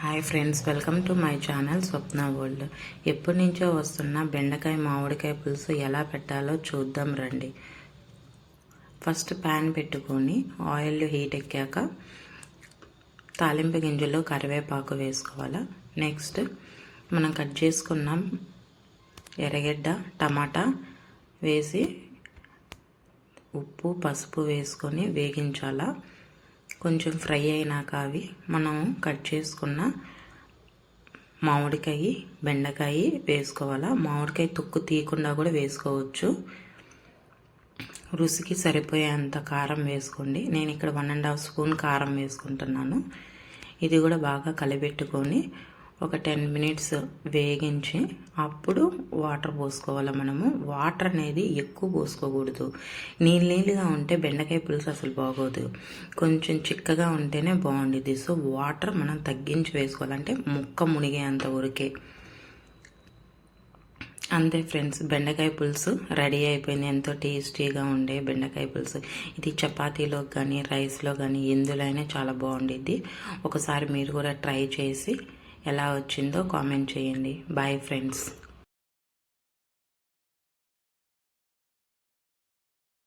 Hi friends welcome to my channel Swapna world. ఎప్పటి నుంచో వస్తున్న బెండకాయ మామిడికాయ పులుసు ఎలా పెట్టాలో చూద్దాం రండి. ఫస్ట్ ప్యాన్ పెట్టుకొని ఆయిల్ హీట్ ఎక్కాక తాలింపు గింజలు కరివేపాకు వేసుకోవాలా. నెక్స్ట్ మనం కట్ చేసుకున్న ఎర్రగడ్డ టమాటా వేసి ఉప్పు పసుపు వేసుకొని వేగించాలా. కొంచెం ఫ్రై అయినాక అవి మనం కట్ చేసుకున్న మామిడికాయ బెండకాయ వేసుకోవాలా? మామిడికాయ తొక్కు తీయకుండా కూడా వేసుకోవచ్చు. రుచికి సరిపోయేంత కారం వేసుకోండి. నేను ఇక్కడ వన్ అండ్ హాఫ్ స్పూన్ కారం వేసుకుంటున్నాను. ఇది కూడా బాగా కలిపెట్టుకొని ఒక టెన్ మినిట్స్ వేగించి అప్పుడు వాటర్ పోసుకోవాలి మనము. వాటర్ అనేది ఎక్కువ పోసుకోకూడదు. నీళ్ళు నీళ్ళుగా ఉంటే బెండకాయ పులుసు అసలు బాగోదు. కొంచెం చిక్కగా ఉంటేనే బాగుండేది సో వాటర్ మనం తగ్గించి వేసుకోవాలంటే ముక్క మునిగేంత వరకే. అంతే ఫ్రెండ్స్ బెండకాయ పులుసు రెడీ అయిపోయింది. ఎంతో టేస్టీగా ఉండే బెండకాయ పులుసు. ఇది చపాతీలో కానీ రైస్లో కానీ ఎందులో అయినా చాలా బాగుండిద్ది. ఒకసారి మీరు కూడా ట్రై చేసి ఎలా వచ్చిందో కామెంట్ చేయండి. Bye friends